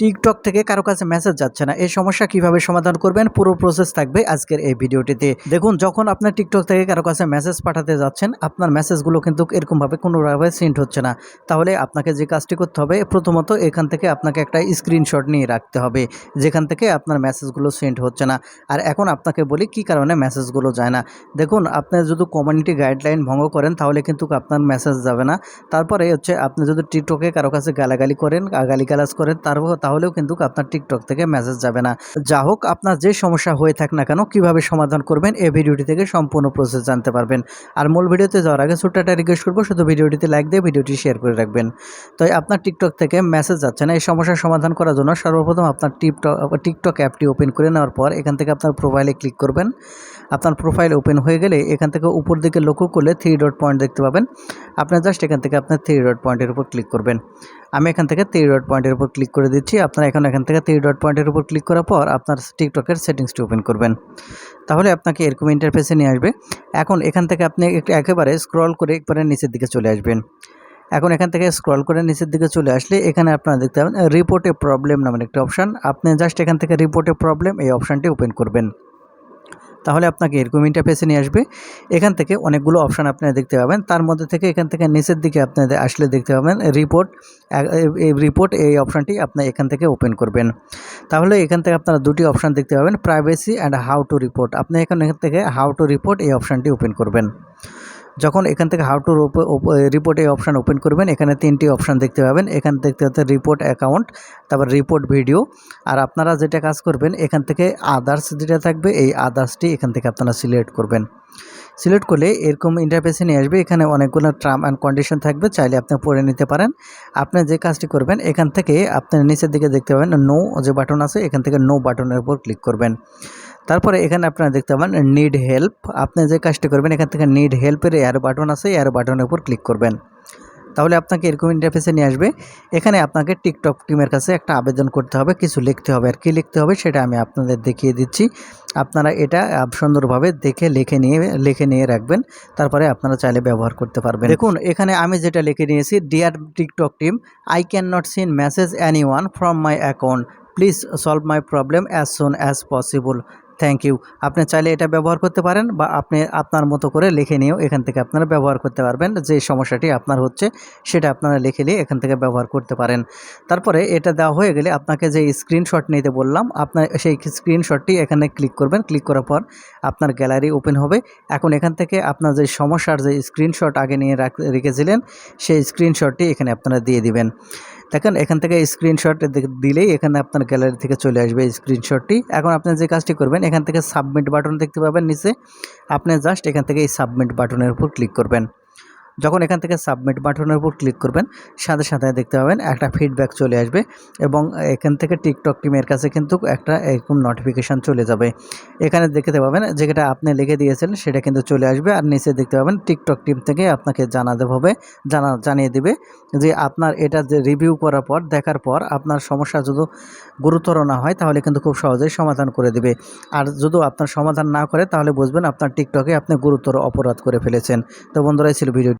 TikTok থেকে কারও কাছে মেসেজ যাচ্ছে না। এই সমস্যা কীভাবে সমাধান করবেন? পুরো প্রসেস থাকবে আজকের এই ভিডিওটিতে। দেখুন, যখন আপনার টিকটক থেকে কারও কাছে মেসেজ পাঠাতে যাচ্ছেন, আপনার মেসেজগুলো কিন্তু এরকমভাবে কোনোভাবে সেন্ড হচ্ছে না। তাহলে আপনাকে যে কাজটি করতে হবে, প্রথমত এখান থেকে আপনাকে একটা স্ক্রিনশট নিয়ে রাখতে হবে, যেখান থেকে আপনার মেসেজগুলো সেন্ড হচ্ছে না। আর এখন আপনাকে বলি, কি কারণে মেসেজগুলো যায় না? দেখুন, আপনি যদি কমিউনিটি গাইডলাইন ভঙ্গ করেন, তাহলে কিন্তু আপনার মেসেজ যাবে না। তারপরে হচ্ছে, আপনি যদি টিকটকে কারও কাছে গালাগালি করেন, গালিগালাজ করেন, তারপর তাহলেও কিন্তু আপনার টিকটক থেকে মেসেজ যাবে না। যা হোক, আপনার যে সমস্যা হয়ে থাক না কেন, কীভাবে সমাধান করবেন, এই ভিডিওটি থেকে সম্পূর্ণ প্রসেস জানতে পারবেন। আর মূল ভিডিওতে যাওয়ার আগে ছোট্ট একটা রিকোয়েস্ট করব, শুধু ভিডিওটিতে লাইক দিয়ে ভিডিওটি শেয়ার করে রাখবেন। তাই আপনার টিকটক থেকে মেসেজ যাচ্ছে না, এই সমস্যার সমাধান করার জন্য সর্বপ্রথম আপনার টিকটক টিকটক অ্যাপটি ওপেন করে নেওয়ার পর এখান থেকে আপনার প্রোফাইলে ক্লিক করবেন। আপনার প্রোফাইল ওপেন হয়ে গেলে এখান থেকে উপর দিকে লক্ষ্য করলে থ্রি ডট পয়েন্ট দেখতে পাবেন। আপনার জাস্ট এখান থেকে আপনার থ্রি ডট পয়েন্টের উপর ক্লিক করবেন। আমি এখান থেকে থ্রি ডট পয়েন্টের উপর ক্লিক করে দিচ্ছি। আপনার এখন এখান থেকে থ্রি ডট পয়েন্টের উপর ক্লিক করার পর আপনার টিকটকের সেটিংসটি ওপেন করবেন। তাহলে আপনাকে এরকম ইন্টারফেসে নিয়ে আসবে। এখন এখান থেকে আপনি একেবারে স্ক্রল করে একবারে নিচের দিকে চলে আসবেন। এখন এখান থেকে স্ক্রল করে নিচের দিকে চলে আসলে এখানে আপনারা দেখতে পাবেন রিপোর্টে প্রবলেম নামের একটা অপশান আপনি জাস্ট এখান থেকে রিপোর্টে প্রবলেম এই অপশানটি ওপেন করবেন। তাহলে আপনাকে এরকম ইন্টারফেসে নিয়ে আসবে। এখান থেকে অনেকগুলো অপশান আপনারা দেখতে পাবেন। তার মধ্যে থেকে এখান থেকে নিচের দিকে আপনাদের আসলে দেখতে পাবেন রিপোর্ট এই রিপোর্ট এই অপশানটি আপনি এখান থেকে ওপেন করবেন। তাহলে এখান থেকে আপনারা দুটি অপশান দেখতে পাবেন privacy and how to report আপনি এখান থেকে হাউ টু রিপোর্ট এই অপশানটি ওপেন করবেন। যখন এখান থেকে হাউ টু রিপোর্ট এই অপশান ওপেন করবেন, এখানে তিনটি অপশান দেখতে পাবেন। এখান দেখতে পাচ্ছেন রিপোর্ট অ্যাকাউন্ট তারপর রিপোর্ট ভিডিও আর আপনারা যেটা কাজ করবেন, এখান থেকে আদার্স যেটা থাকবে, এই আদার্সটি এখান থেকে আপনারা সিলেক্ট করবেন। সিলেক্ট করলে এরকম ইন্টারফেসে নিয়ে আসবে। এখানে অনেকগুলো টার্ম অ্যান্ড কন্ডিশন থাকবে, চাইলে আপনি পড়ে নিতে পারেন। আপনি যে কাজটি করবেন, এখান থেকে আপনি নিচের দিকে দেখতে পাবেন নো যে বাটন আছে, এখান থেকে নো বাটনের উপর ক্লিক করবেন। তারপরে এখানে আপনারা দেখতে পাবেন নিড হেল্প আপনি যে কাজটি করবেন, এখান থেকে নিড হেল্পের এয়ার বাটন আছে এয়ার বাটনের উপর ক্লিক করবেন। তাহলে আপনাকে এরকম ইন্টারফেসে নিয়ে আসবে। এখানে আপনাকে টিকটক টিমের কাছে একটা আবেদন করতে হবে, কিছু লিখতে হবে। আর কী লিখতে হবে সেটা আমি আপনাদের দেখিয়ে দিচ্ছি। আপনারা এটা সুন্দরভাবে দেখে, লিখে নিয়ে লিখে নিয়ে রাখবেন। তারপরে আপনারা চাইলে ব্যবহার করতে পারবেন। দেখুন, এখানে আমি যেটা লিখে নিয়েছি dear TikTok team I can not seen message anyone from my account please solve my problem as soon as possible thank you আপনি চাইলে এটা ব্যবহার করতে পারেন বা আপনি আপনার মতো করে লিখে নিয়েও এখান থেকে আপনারা ব্যবহার করতে পারবেন। যে সমস্যাটি আপনার হচ্ছে, সেটা আপনারা লিখে নিয়ে এখান থেকে ব্যবহার করতে পারেন। তারপরে এটা দেওয়া হয়ে গেলে আপনাকে যে স্ক্রিনশট নিতে বললাম, আপনার সেই স্ক্রিনশটটি এখানে ক্লিক করবেন। ক্লিক করার পর আপনার গ্যালারি ওপেন হবে। এখন এখান থেকে আপনার যে সমস্যার যে স্ক্রিনশট আগে নিয়ে রেখেছিলেন, সেই স্ক্রিনশটটি এখানে আপনারা দিয়ে দিবেন। দেখেন, এখান থেকে স্ক্রিনশট দিলেই এখানে আপনার গ্যালারি থেকে চলে আসবে স্ক্রিনশটটি এখন আপনি যে কাজটি করবেন, এখান থেকে সাবমিট বাটন দেখতে পাবেন, নিচে। আপনি জাস্ট এখান থেকে এই সাবমিট বাটনের উপর ক্লিক করবেন। যখন এখান থেকে সাবমিট বাটনের উপর ক্লিক করবেন, সাথে সাথে দেখতে পাবেন একটা ফিডব্যাক চলে আসবে এবং এখান থেকে টিকটক টিমের কাছে কিন্তু একটা এরকম নোটিফিকেশান চলে যাবে। এখানে দেখতে পাবেন যেটা আপনি লিখে দিয়েছিলেন সেটা কিন্তু চলে আসবে আর নিচে দেখতে পাবেন টিকটক টিম থেকে আপনাকে জানাতে হবে, জানা, জানিয়ে দিবে যে আপনার এটা যে রিভিউ করার পর, দেখার পর আপনার সমস্যা যদি গুরুতর না হয় তাহলে কিন্তু খুব সহজেই সমাধান করে দেবে। আর যদি আপনার সমাধান না করে তাহলে বুঝবেন আপনার টিকটকে আপনি গুরুতর অপরাধ করে ফেলেছেন। তো বন্ধুরাই ছিল ভিডিও